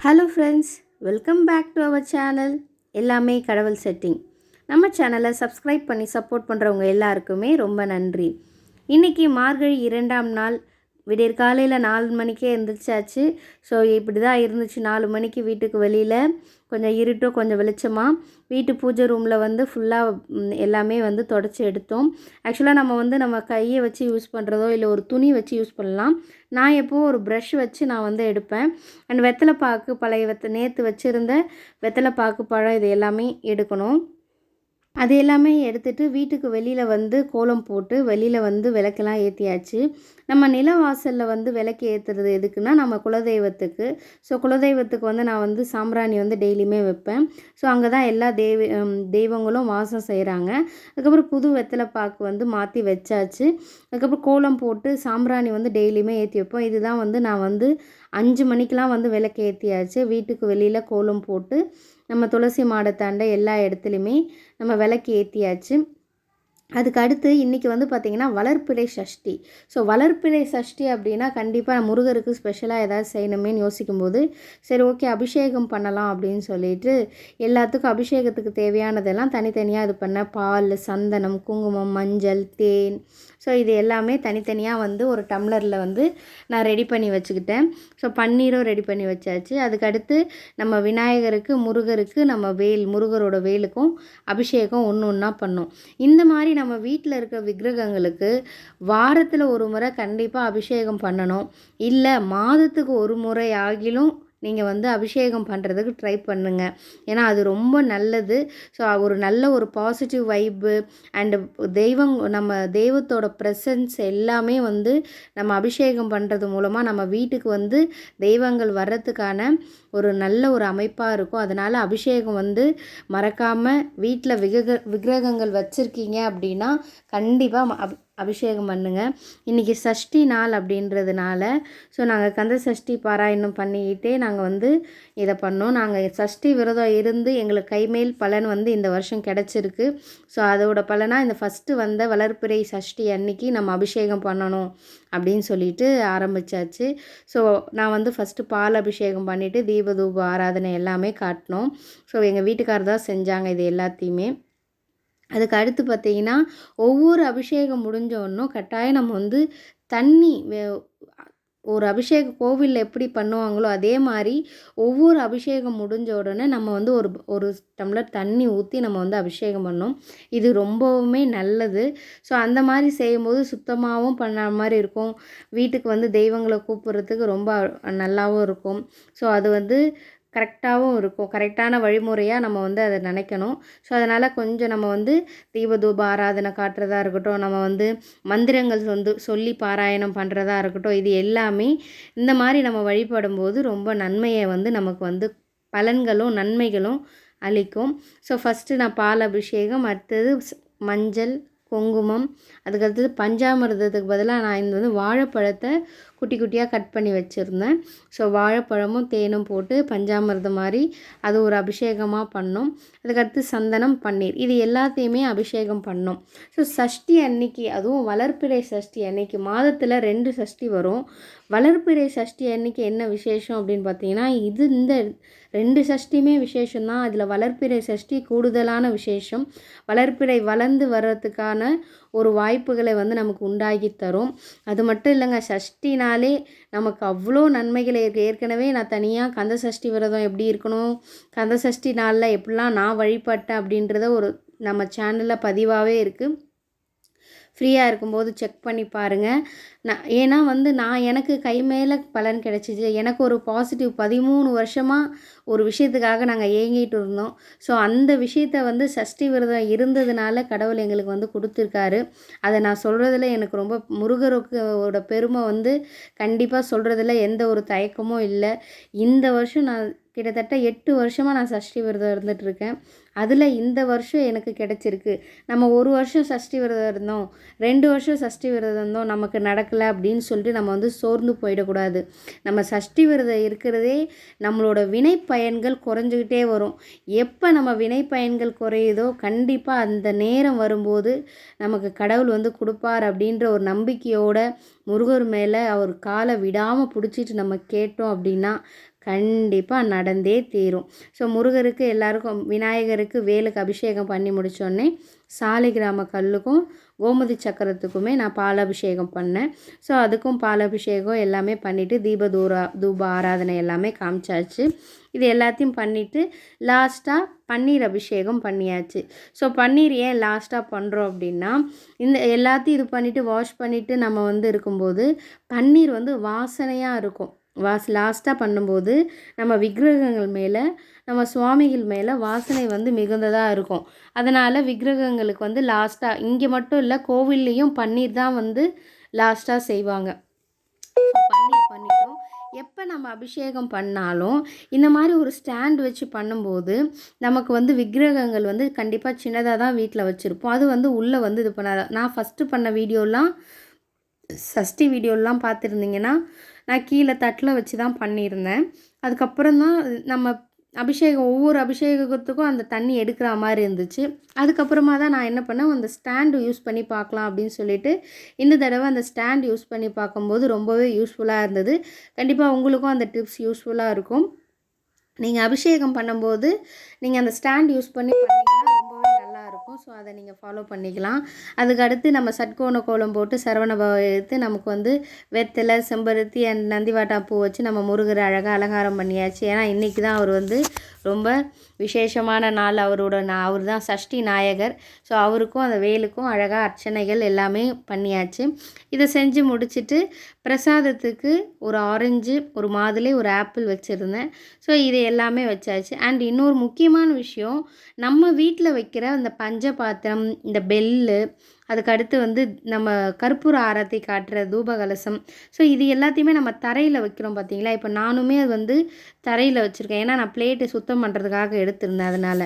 Hello friends welcome back to our channel எல்லாமே கடவுள் setting நம்ம சேனலை சப்ஸ்கிரைப் பண்ணி சப்போர்ட் பண்ணுறவங்க எல்லாருக்குமே ரொம்ப நன்றி. இன்றைக்கி மார்கழி இரண்டாம் நாள் விடியற் காலையில் நாலு மணிக்கே எழுந்திரிச்சாச்சு ஸோ இப்படி தான் இருந்துச்சு. நாலு மணிக்கு வீட்டுக்கு வெளியில் கொஞ்சம் இருட்டோ கொஞ்சம் வெளிச்சமாக வீட்டு பூஜை ரூமில் வந்து ஃபுல்லாக எல்லாமே வந்து தொடச்சி எடுத்தோம். ஆக்சுவலாக நம்ம வந்து நம்ம கையை வச்சு யூஸ் பண்ணுறதோ இல்லை ஒரு துணி வச்சு யூஸ் பண்ணலாம். நான் எப்போவும் ஒரு ப்ரஷ் வச்சு நான் வந்து எடுப்பேன். அண்ட் வெத்தலை பாக்கு பழைய வெத்த நேற்று வச்சுருந்த வெத்தலை பாக்கு பழம் இது எல்லாமே எடுக்கணும். அது எல்லாமே எடுத்துகிட்டு வீட்டுக்கு வெளியில் வந்து கோலம் போட்டு வெளியில் வந்து விளக்கெல்லாம் ஏற்றியாச்சு நம்ம நில வாசலில் வந்து விளக்கு ஏற்றுறது எதுக்குன்னா நம்ம குலதெய்வத்துக்கு. ஸோ குலதெய்வத்துக்கு வந்து நான் வந்து சாம்பிராணி வந்து டெய்லியுமே வைப்பேன். ஸோ அங்கே தான் எல்லா தெய்வ தெய்வங்களும் வாசம் செய்கிறாங்க அதுக்கப்புறம் புது வெத்தலை பாக்கு வந்து மாற்றி வச்சாச்சு. அதுக்கப்புறம் கோலம் போட்டு சாம்பிராணி வந்து டெய்லியுமே ஏற்றி வைப்போம். இதுதான் வந்து நான் வந்து அஞ்சு மணிக்கெலாம் வந்து விளக்கு ஏற்றியாச்சு வீட்டுக்கு வெளியில் கோலம் போட்டு நம்ம துளசி மாடத்தாண்ட எல்லா இடத்துலையுமே நம்ம விளக்கு ஏற்றியாச்சு அதுக்கு அடுத்து இன்றைக்கி வந்து பார்த்திங்கன்னா வளர்ப்பிறை சஷ்டி. ஸோ வளர்ப்பிறை சஷ்டி அப்படின்னா கண்டிப்பாக முருகருக்கு ஸ்பெஷலாக ஏதாவது செய்யணுமேனு யோசிக்கும்போது சரி ஓகே அபிஷேகம் பண்ணலாம் அப்படின்னு சொல்லிட்டு எல்லாத்துக்கும் அபிஷேகத்துக்கு தேவையானதெல்லாம் தனித்தனியாக இது பண்ண பால் சந்தனம் குங்குமம் மஞ்சள் தேன். ஸோ இது எல்லாமே தனித்தனியாக வந்து ஒரு டம்ளரில் வந்து நான் ரெடி பண்ணி வச்சுக்கிட்டேன். ஸோ பன்னீரும் ரெடி பண்ணி வச்சாச்சு. அதுக்கடுத்து நம்ம விநாயகருக்கு முருகருக்கு நம்ம வேல் முருகரோட வேலுக்கும் அபிஷேகம் ஒன்று ஒன்றா பண்ணோம். இந்த மாதிரி நம்ம வீட்டில் இருக்க விக்கிரகங்களுக்கு வாரத்தில் ஒரு முறை கண்டிப்பாக அபிஷேகம் பண்ணணும். இல்லை மாதத்துக்கு ஒரு முறை ஆகிலும் நீங்கள் வந்து அபிஷேகம் பண்ணுறதுக்கு ட்ரை பண்ணுங்கள் ஏன்னா அது ரொம்ப நல்லது. ஸோ ஒரு நல்ல ஒரு பாசிட்டிவ் வைப்பு அண்டு தெய்வம் நம்ம தெய்வத்தோட ப்ரெசன்ஸ் எல்லாமே வந்து நம்ம அபிஷேகம் பண்ணுறது மூலமாக நம்ம வீட்டுக்கு வந்து தெய்வங்கள் வர்றதுக்கான ஒரு நல்ல ஒரு அமைப்பாக இருக்கும். அதனால் அபிஷேகம் வந்து மறக்காமல் வீட்டில் விகிரக விக்கிரகங்கள் வச்சுருக்கீங்க அப்படின்னா கண்டிப்பாக அப் அபிஷேகம் பண்ணுங்கள் இன்றைக்கி சஷ்டி நாள் அப்படின்றதுனால ஸோ நாங்கள் கந்த சஷ்டி பாராயணம் பண்ணிக்கிட்டே நாங்கள் வந்து இதை பண்ணோம். நாங்கள் சஷ்டி விரதம் இருந்து எங்களுக்கு கைமேல் பலன் வந்து இந்த வருஷம் கிடச்சிருக்கு. ஸோ அதோட பலனாக இந்த ஃபஸ்ட்டு வந்த வளர்ப்பிறை சஷ்டி அன்னைக்கு நம்ம அபிஷேகம் பண்ணணும் அப்படின்னு சொல்லிட்டு ஆரம்பித்தாச்சு ஸோ நான் வந்து ஃபஸ்ட்டு பால் அபிஷேகம் பண்ணிவிட்டு தீபதூப ஆராதனை எல்லாமே காட்டினோம். ஸோ எங்கள் வீட்டுக்காரர் தான் செஞ்சாங்க இது எல்லாத்தையுமே. அதுக்கு அடுத்து பார்த்திங்கன்னா ஒவ்வொரு அபிஷேகம் முடிஞ்சோடனும் கட்டாயம் நம்ம வந்து தண்ணி ஒரு அபிஷேக கோவிலில் எப்படி பண்ணுவாங்களோ அதே மாதிரி ஒவ்வொரு அபிஷேகம் முடிஞ்ச உடனே நம்ம வந்து ஒரு ஒரு டம்ளர் தண்ணி ஊற்றி நம்ம வந்து அபிஷேகம் பண்ணோம் இது ரொம்பவுமே நல்லது. ஸோ அந்த மாதிரி செய்யும்போது சுத்தமாகவும் பண்ண மாதிரி இருக்கும். வீட்டுக்கு வந்து தெய்வங்களை கூப்பிட்றதுக்கு ரொம்ப நல்லாவும் இருக்கும். ஸோ அது வந்து கரெக்டாகவும் இருக்கும். கரெக்டான வழிமுறையாக நம்ம வந்து அதை நினைக்கணும். ஸோ அதனால் கொஞ்சம் நம்ம வந்து தீபதூப ஆராதனை காட்டுறதா இருக்கட்டும் நம்ம வந்து மந்திரங்கள் வந்து சொல்லி பாராயணம் பண்ணுறதா இருக்கட்டும் இது எல்லாமே இந்த மாதிரி நம்ம வழிபடும் போது ரொம்ப நன்மையை வந்து நமக்கு வந்து பலன்களும் நன்மைகளும் அளிக்கும். ஸோ ஃபஸ்ட்டு நான் பால் அபிஷேகம் அடுத்தது மஞ்சள் குங்குமம் அதுக்கடுத்தது பஞ்சாமிரதத்துக்கு பதிலாக நான் இந்த வந்து வாழைப்பழத்தை குட்டி குட்டியாக கட் பண்ணி வச்சுருந்தேன். ஸோ வாழைப்பழமும் தேனும் போட்டு பஞ்சாமிரதம் மாதிரி அது ஒரு அபிஷேகமாக பண்ணோம். அதுக்கடுத்து சந்தனம் பன்னீர். இது எல்லாத்தையுமே அபிஷேகம் பண்ணோம். ஸோ சஷ்டி அன்னைக்கு அதுவும் வளர்ப்பிறை சஷ்டி அன்னைக்கு மாதத்தில் ரெண்டு சஷ்டி வரும். வளர்ப்பிறை சஷ்டி அன்னைக்கு என்ன விசேஷம் அப்படின்னு பார்த்தீங்கன்னா இது இந்த ரெண்டு சஷ்டியுமே விசேஷம்தான். அதில் வளர்ப்பிறை சஷ்டி கூடுதலான விசேஷம். வளர்ப்பிறை வளர்ந்து வர்றதுக்கான ஒரு வாய்ப்புகளை வந்து நமக்கு உண்டாகி தரும். அது மட்டும் இல்லைங்க சஷ்டினாலே நமக்கு அவ்வளோ நன்மைகளை இருக்குது ஏற்கனவே நான் தனியாக கந்த சஷ்டி விரதம் எப்படி இருக்கணும் கந்த சஷ்டி நாளில் எப்படிலாம் நான் வழிபட்டேன் அப்படின்றத ஒரு நம்ம சேனலில் பதிவாகவே இருக்குது ஃப்ரீயாக இருக்கும்போது செக் பண்ணி பாருங்கள் நான் ஏன்னா வந்து நான் எனக்கு கை மேலே பலன் கிடச்சிச்சு. எனக்கு ஒரு பாசிட்டிவ் பதிமூணு வருஷமாக ஒரு விஷயத்துக்காக நாங்கள் ஏங்கிட்டு இருந்தோம். ஸோ அந்த விஷயத்த வந்து சஷ்டி விரதம் இருந்ததுனால கடவுள் எங்களுக்கு வந்து கொடுத்துருக்காரு. அதை நான் சொல்கிறதுல எனக்கு ரொம்ப முருகரோட பெருமை வந்து கண்டிப்பாக சொல்கிறதுல எந்த ஒரு தயக்கமும் இல்லை. இந்த வருஷம் நான் கிட்டத்தட்ட எட்டு வருஷமாக நான் சஷ்டி விரதம் இருந்துகிட்ருக்கேன் அதில் இந்த வருஷம் எனக்கு கிடச்சிருக்கு. நம்ம ஒரு வருஷம் சஷ்டி விரதம் இருந்தோம். ரெண்டு வருஷம் சஷ்டி விரதம் இருந்தோம். நமக்கு நடக்கலை அப்படின்னு சொல்லிட்டு நம்ம வந்து சோர்ந்து போயிடக்கூடாது. நம்ம சஷ்டி விரதம் இருக்கிறதே நம்மளோட வினை பயன்கள் குறைஞ்சிக்கிட்டே வரும். எப்போ நம்ம வினை பயன்கள் குறையுதோ கண்டிப்பாக அந்த நேரம் வரும்போது நமக்கு கடவுள் வந்து கொடுப்பார் அப்படின்ற ஒரு நம்பிக்கையோட முருகர் மேலே அவர் காலை விடாமல் பிடிச்சிட்டு நம்ம கேட்டோம் அப்படின்னா கண்டிப்பாக நடந்தே தீரும். ஸோ முருகருக்கு எல்லாருக்கும் விநாயகருக்கு வேலுக்கு அபிஷேகம் பண்ணி முடித்தோடனே சாலிகிராம கல்லுக்கும் கோமதி சக்கரத்துக்குமே நான் பாலாபிஷேகம் பண்ணேன். ஸோ அதுக்கும் பாலாபிஷேகம் எல்லாமே பண்ணிவிட்டு தீப தூரா தூப ஆராதனை எல்லாமே காமிச்சாச்சு. இது எல்லாத்தையும் பண்ணிவிட்டு லாஸ்ட்டாக பன்னீர் அபிஷேகம் பண்ணியாச்சு. ஸோ பன்னீர் ஏன் லாஸ்ட்டாக பண்ணுறோம் அப்படின்னா இந்த எல்லாத்தையும் இது பண்ணிவிட்டு வாஷ் பண்ணிவிட்டு நம்ம வந்து இருக்கும்போது பன்னீர் வந்து வாசனையாக இருக்கும். வாஸ் லாஸ்ட்டாக பண்ணும்போது நம்ம விக்கிரகங்கள் மேலே நம்ம சுவாமிகள் மேலே வாசனை வந்து மிகுந்ததாக இருக்கும். அதனால் விக்கிரகங்களுக்கு வந்து லாஸ்ட்டாக இங்கே மட்டும் இல்லை கோவில்லையும் பன்னீர் தான் வந்து லாஸ்ட்டாக செய்வாங்க. பன்னீர் பண்ணிட்டோம். எப்போ நம்ம அபிஷேகம் பண்ணாலும் இந்த மாதிரி ஒரு ஸ்டாண்ட் வச்சு பண்ணும்போது நமக்கு வந்து விக்கிரகங்கள் வந்து கண்டிப்பாக சின்னதாக தான் வீட்டில் வச்சுருப்போம். அது வந்து உள்ளே வந்து இது பண்ணாத நான் ஃபஸ்ட்டு பண்ண வீடியோலாம் சஷ்டி வீடியோலாம் பார்த்துருந்தீங்கன்னா நான் கீழே தட்டில் வச்சு தான் பண்ணியிருந்தேன். அதுக்கப்புறம் தான் நம்ம அபிஷேகம் ஒவ்வொரு அபிஷேகத்துக்கும் அந்த தண்ணி எடுக்கிற மாதிரி இருந்துச்சு. அதுக்கப்புறமா தான் நான் என்ன பண்ணேன் அந்த ஸ்டாண்டு யூஸ் பண்ணி பார்க்கலாம் அப்படின்னு சொல்லிட்டு இந்த தடவை அந்த ஸ்டாண்ட் யூஸ் பண்ணி பார்க்கும்போது ரொம்பவே யூஸ்ஃபுல்லாக இருந்தது. கண்டிப்பாக உங்களுக்கும் அந்த டிப்ஸ் யூஸ்ஃபுல்லாக இருக்கும். நீங்கள் அபிஷேகம் பண்ணும்போது நீங்கள் அந்த ஸ்டாண்ட் யூஸ் பண்ணி பண்ணிங்கன்னா ஸோ அதை நீங்கள் ஃபாலோ பண்ணிக்கலாம். அதுக்கு அடுத்து நம்ம சட்கோண கோலம் போட்டு சரவண எடுத்து நமக்கு வந்து வெத்தலை செம்பருத்தி அண்ட் நந்திவாட்டா பூ வச்சு நம்ம முருகரை அழகாக அலங்காரம் பண்ணியாச்சு. ஏன்னா இன்றைக்கி தான் அவர் வந்து ரொம்ப விசேஷமான நாள். அவரோட நான் அவர் தான் சஷ்டி நாயகர். ஸோ அவருக்கும் அந்த வேலுக்கும் அழகாக அர்ச்சனைகள் எல்லாமே பண்ணியாச்சு. இதை செஞ்சு முடிச்சுட்டு பிரசாதத்துக்கு ஒரு ஆரஞ்சு ஒரு மாதுளை ஒரு ஆப்பிள் வச்சுருந்தேன். ஸோ இது எல்லாமே வச்சாச்சு. அண்ட் இன்னொரு முக்கியமான விஷயம் நம்ம வீட்டில் வைக்கிற அந்த பஞ்ச பாத்திரம் இந்த பெல்லு அதுக்கு அடுத்து வந்து நம்ம கற்பூர ஆரத்தி காட்டுற தூபகலசம். ஸோ இது எல்லாத்தையுமே நம்ம தரையில் வைக்கிறோம் பார்த்தீங்களா இப்போ நானுமே அது வந்து தரையில் வச்சுருக்கேன். ஏன்னா நான் பிளேட்டை சுத்தம் பண்ணுறதுக்காக எடுத்திருந்தேன் அதனால்.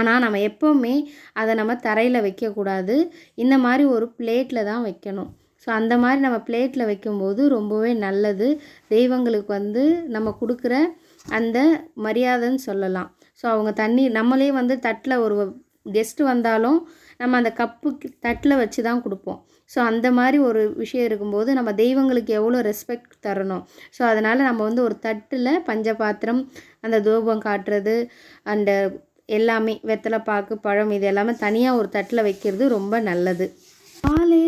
ஆனால் நம்ம எப்போவுமே அதை நம்ம தரையில் வைக்கக்கூடாது. இந்த மாதிரி ஒரு பிளேட்டில் தான் வைக்கணும். ஸோ அந்த மாதிரி நம்ம பிளேட்டில் வைக்கும்போது ரொம்பவே நல்லது. தெய்வங்களுக்கு வந்து நம்ம கொடுக்குற அந்த மரியாதைன்னு சொல்லலாம். ஸோ அவங்க தண்ணி நம்மளே வந்து தட்டில் ஒரு கெஸ்ட்டு வந்தாலும் நம்ம அந்த கப்பு தட்டில் வச்சு தான் கொடுப்போம். ஸோ அந்த மாதிரி ஒரு விஷயம் இருக்கும்போது நம்ம தெய்வங்களுக்கு எவ்வளோ ரெஸ்பெக்ட் தரணும்? ஸோ அதனால் நம்ம வந்து ஒரு தட்டில் பஞ்சபாத்திரம் அந்த தூபம் காட்டுறது அந்த எல்லாமே வெத்தலை பாக்கு பழம் இது எல்லாமே தனியாக ஒரு தட்டில் வைக்கிறது ரொம்ப நல்லது.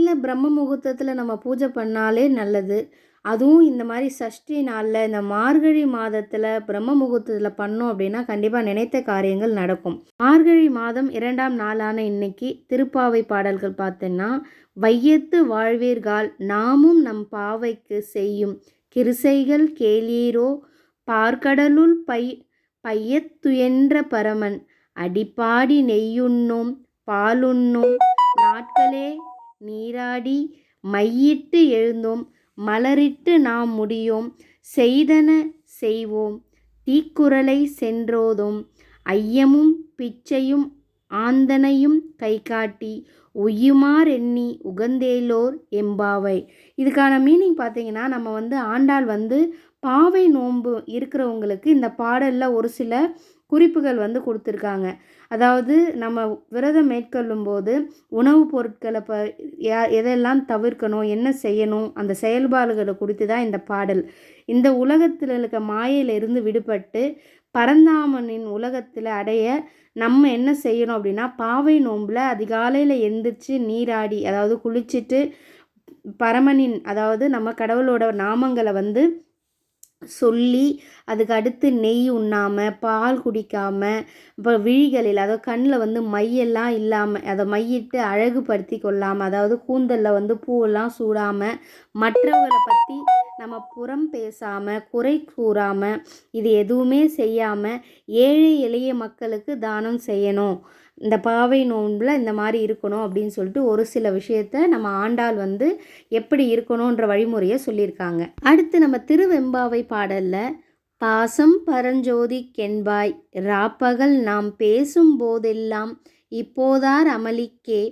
காலையில் பிரம்ம முகூர்த்தத்தில் நம்ம பூஜை பண்ணாலே நல்லது. அதுவும் இந்த மாதிரி சஷ்டி நாளில் இந்த மார்கழி மாதத்தில் பிரம்ம முகூர்த்தத்தில் பண்ணோம் அப்படின்னா கண்டிப்பாக நினைத்த காரியங்கள் நடக்கும். மார்கழி மாதம் இரண்டாம் நாளான இன்னைக்கு திருப்பாவை பாடல்கள் பார்த்தோன்னா வையத்து வாழ்வீர்கால் நாமும் நம் பாவைக்கு செய்யும் கிருசைகள் கேளீரோ பார்க்கடலுள் பை பையத்துயன்ற பரமன் அடிப்பாடி நெய்யுண்ணும் பாலுண்ணும் நாட்களே நீராடி மையிட்டு எழுந்தோம் மலரிட்டு நாம் முடியோம் செய்தன செய்வோம் தீக்குறளை சென்றோதும் ஐயமும் பிச்சையும் ஆந்தனையும் கை காட்டி உய்யுமாறெண்ணி உகந்தேலோர் எம்பாவை. இதுக்கான மீனிங் பார்த்தீங்கன்னா நம்ம வந்து ஆண்டாள் வந்து பாவை நோன்பு இருக்கிறவங்களுக்கு இந்த பாடலில் ஒரு சில குறிப்புகள் வந்து கொடுத்துருக்காங்க. அதாவது நம்ம விரதம் மேற்கொள்ளும் போது உணவுப் பொருட்களை ப எதெல்லாம் தவிர்க்கணும் என்ன செய்யணும் அந்த செயல்பாடுகளை குறித்து தான் இந்த பாடல். இந்த உலகத்தில் இருக்க மாயையிலிருந்து விடுபட்டு பரந்தாமனின் உலகத்தில் அடைய நம்ம என்ன செய்யணும் அப்படின்னா பாவை நோம்பில் அதிகாலையில் எந்திரிச்சு நீராடி அதாவது குளிச்சுட்டு பரமனின் அதாவது நம்ம கடவுளோட நாமங்களை வந்து சொல்லி அதுக்கு அடுத்து நெய் உண்ணாமல் பால் குடிக்காமல் இப்போ விழிகளில் அதாவது கண்ணில் வந்து மையெல்லாம் இல்லாமல் அதை மையிட்டு அழகுபடுத்தி கொள்ளாமல் அதாவது கூந்தலில் வந்து பூவெல்லாம் சூடாமல் மற்றவங்களை பற்றி நம்ம புறம் பேசாமல் குறை கூறாமல் இது எதுவுமே செய்யாமல் ஏழை எளிய மக்களுக்கு தானம் செய்யணும். இந்த பாவை நோன்பில் இந்த மாதிரி இருக்கணும் அப்படின்னு சொல்லிட்டு ஒரு சில விஷயத்த நம்ம ஆண்டாள் வந்து எப்படி இருக்கணுன்ற வழிமுறையை சொல்லியிருக்காங்க. அடுத்து நம்ம திருவெம்பாவை பாடலில் பாசம் பரஞ்சோதி கென்பாய் ராப்பகல் நாம் பேசும் போதெல்லாம் இப்போதார் அமளிக்கே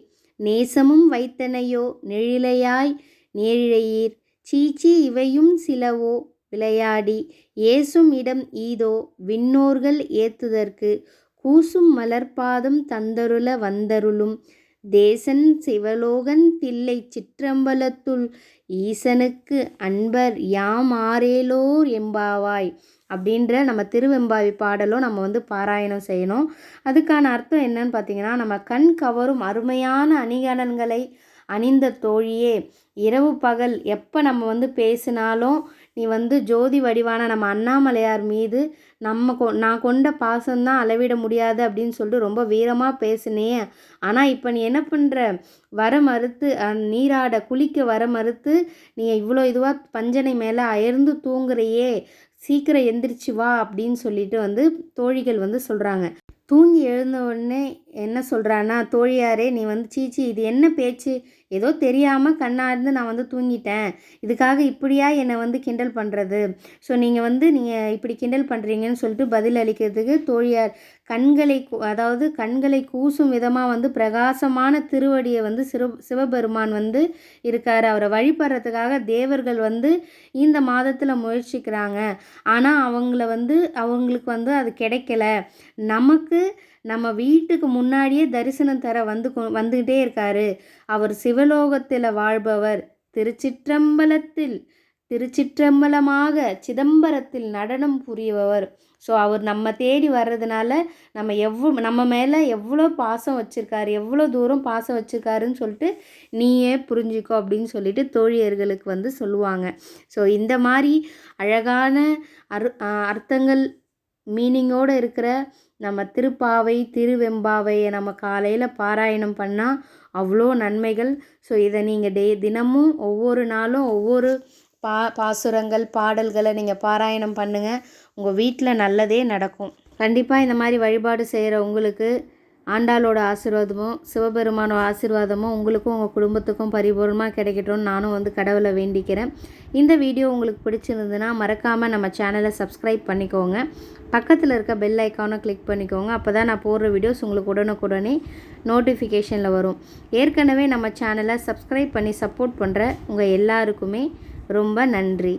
நேசமும் வைத்தனையோ நெழிலையாய் நேழிழையீர் சீச்சி இவையும் சிலவோ விளையாடி ஏசும் இடம் ஈதோ விண்ணோர்கள் ஏத்துதற்கு கூசும் மலர்பாதம் தந்தருள வந்தருளும் தேசன் சிவலோகன் தில்லை சிற்றம்பலத்துள் ஈசனுக்கு அன்பர் யாம் ஆரேலோர் எம்பாவாய் அப்படின்ற நம்ம திருவெம்பாவி பாடலும் நம்ம வந்து பாராயணம் செய்யணும். அதுக்கான அர்த்தம் என்னன்னு பார்த்தீங்கன்னா நம்ம கண் கவரும் அருமையான அணிகலன்களை அணிந்த தோழியே இரவு பகல் எப்போ நம்ம வந்து பேசினாலும் நீ வந்து ஜோதி வடிவான நம்ம அண்ணாமலையார் மீது நம்ம கொ நான் கொண்ட பாசம்தான் அளவிட முடியாது அப்படின்னு சொல்லிட்டு ரொம்ப வீரமாக பேசினேன் ஆனால் இப்போ நீ என்ன பண்ணுற வர மறுத்து நீராட குளிக்க வர மறுத்து நீ இவ்வளோ இதுவாக பஞ்சனை மேலே அயர்ந்து தூங்குறையே சீக்கிரம் எந்திரிச்சு வா அப்படின்னு சொல்லிட்டு வந்து தோழிகள் வந்து சொல்கிறாங்க தூங்கி எழுந்த உடனே என்ன சொல்கிறான்னா தோழியாரே நீ வந்து சீச்சி இது என்ன பேச்சு? ஏதோ தெரியாமல் கண்ணார்ந்து நான் வந்து தூங்கிட்டேன். இதுக்காக இப்படியா என்னை வந்து கிண்டல் பண்ணுறது ஸோ நீங்கள் வந்து நீங்கள் இப்படி கிண்டல் பண்ணுறீங்கன்னு சொல்லிட்டு பதில் அளிக்கிறதுக்கு தோழியார் கண்களை கூ- அதாவது கண்களை கூசும் விதமாக வந்து பிரகாசமான திருவடியை வந்து சிறு சிவபெருமான் வந்து இருக்கார். அவரை வழிபடுறதுக்காக தேவர்கள் வந்து இந்த மாதத்தில் முயற்சிக்கிறாங்க. ஆனால் அவங்கள வந்து அவங்களுக்கு வந்து அது கிடைக்கல. நமக்கு நம்ம வீட்டுக்கு முன்னாடியே தரிசனம் தர வந்து கொ- வந்துக்கிட்டே இருக்காரு. அவர் சிவலோகத்தில் வாழ்பவர். திருச்சிற்றம்பலத்தில் திருச்சிற்றம்பலமாக சிதம்பரத்தில் நடனம் புரியவர். ஸோ அவர் நம்ம தேடி வர்றதுனால நம்ம எவ்வளோ நம்ம மேலே எவ்வளோ பாசம் வச்சுருக்காரு எவ்வளோ தூரம் பாசம் வச்சுருக்காருன்னு சொல்லிட்டு நீயே புரிஞ்சுக்கோ அப்படின்னு சொல்லிட்டு தோழியர்களுக்கு வந்து சொல்லுவாங்க. ஸோ இந்த மாதிரி அழகான அரு அர்த்தங்கள் மீனிங்கோடு இருக்கிற நம்ம திருப்பாவை திருவெம்பாவையை நம்ம காலையில் பாராயணம் பண்ணால் அவ்வளோ நன்மைகள். ஸோ இதை நீங்கள் டே தினமும் ஒவ்வொரு நாளும் ஒவ்வொரு பா பாசுரங்கள் பாடல்களை நீங்கள் பாராயணம் பண்ணுங்கள் உங்கள் வீட்டில் நல்லதே நடக்கும். கண்டிப்பாக இந்த மாதிரி வழிபாடு செய்கிற உங்களுக்கு ஆண்டாளோட ஆசீர்வாதமும் சிவபெருமானோட ஆசீர்வாதமும் உங்களுக்கும் உங்கள் குடும்பத்துக்கும் பரிபூர்ணமாக கிடைக்கட்டும்னு நானும் வந்து கடவுளை வேண்டிக்கிறேன். இந்த வீடியோ உங்களுக்கு பிடிச்சிருந்ததுன்னா மறக்காமல் நம்ம சேனலை சப்ஸ்கிரைப் பண்ணிக்கோங்க. பக்கத்தில் இருக்க பெல் ஐக்கானை கிளிக் பண்ணிக்கோங்க. அப்போ தான் நான் போடுற வீடியோஸ் உங்களுக்கு உடனுக்குடனே நோட்டிஃபிகேஷனில் வரும். ஏற்கனவே நம்ம சேனலை சப்ஸ்கிரைப் பண்ணி சப்போர்ட் பண்ணுற உங்கள் எல்லாருக்குமே ரொம்ப நன்றி.